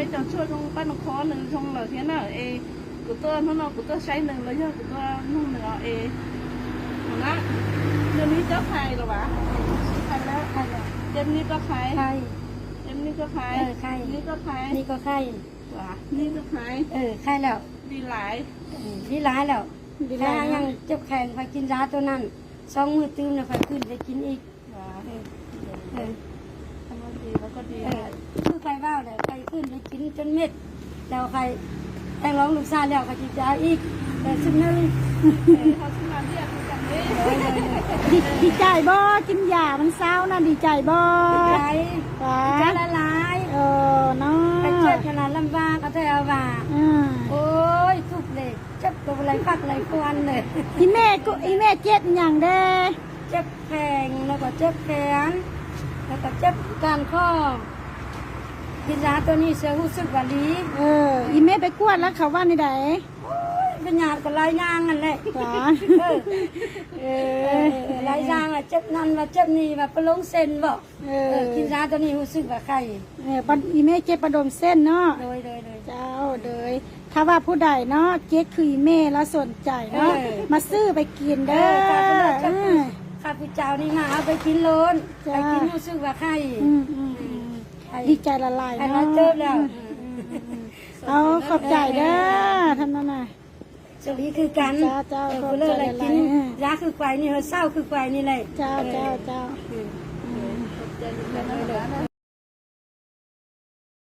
ไปจอดช่วย trong ban nó khó nữa trong lời thế nào ê của tôi nó nó của tôi say nữa lấy cho của tôi không nữa ê nó giờ ní có khai rồi bà khai đó ไข่แล้ว em ní có khai ไข่ em ní có khai Ờ, khai. ní có khai นี่ก็ไข่ bà ní có khai เออไข่แล้ว đi lại เออดีหลายแล้วดีถ้าแล้วยังเจ็บแขนไปกินยาตัวนั้นสองมือตื้มแล้วไปขึ้นไปกินอีก bà เออเออ không có gì nó có ขึ้นไปกินจนเม็ดแล้วใครแต่งร้องลูกซาแล้วก็จะจะเอาอีกแต่ซึ่งนึงเขาขึ้นมาเรียกกันเลยดีดีใจบ่กินยามันเศร้านะดีใจบ่ใจหวาใจนละลายเออเนาะไปเจ็บขนาดลำบากก็เธอเอาว่าอ่าโอ้ยทุกเลยเจ็บตัวอะไรพักอะไรควันเลยอีแม่กูอีแม่เจ็บอย่างเด้เจ็บแขงแล้วก็เจ็บแขนแล้วก็เจ็บการข้อ กินยาตัวนี้เสียรู้สึกว่าดีเออ อีแม่ไปกวดแล้วเขาว่าในใดเป็นยาก็ลายยางนั่นแหละหวาเออเออลายยางอะเจ็บนั่นว่าเจ็บนี่ว่าไปลงเส้นบ่เอเอออกินยาตัวนี้รู้สึกว่าไข้เออปันอีแม่เจ็บประดมเส้นเนาะโดยโดยโดยเจ้าเลยถ้าว่าผู้ใดเนาะเจ๊คืออีแม่แล้วสนใจเนาะเออมาซื้อไปกินเอเด้ออจ้าเออข้าพเจ้านี่มาเอาไปกินโลนจ้าไปกินรู้สึกว่าไข้อืมอืมอืมไข้ ดีใจละลายไข้เนาะมาเติบแล้วเอาขอบใจเด้อท่านนั่นน่ะสวัสดีคือกันจ้าเจ้าเออขอบผู้เลิกอะไรใจหลายกินๆเออยาคือไกวนี่เฮาเศร้าคือไกวนี่แหละเจ้าเจ้าเจ้าเออใจเย็นๆนะ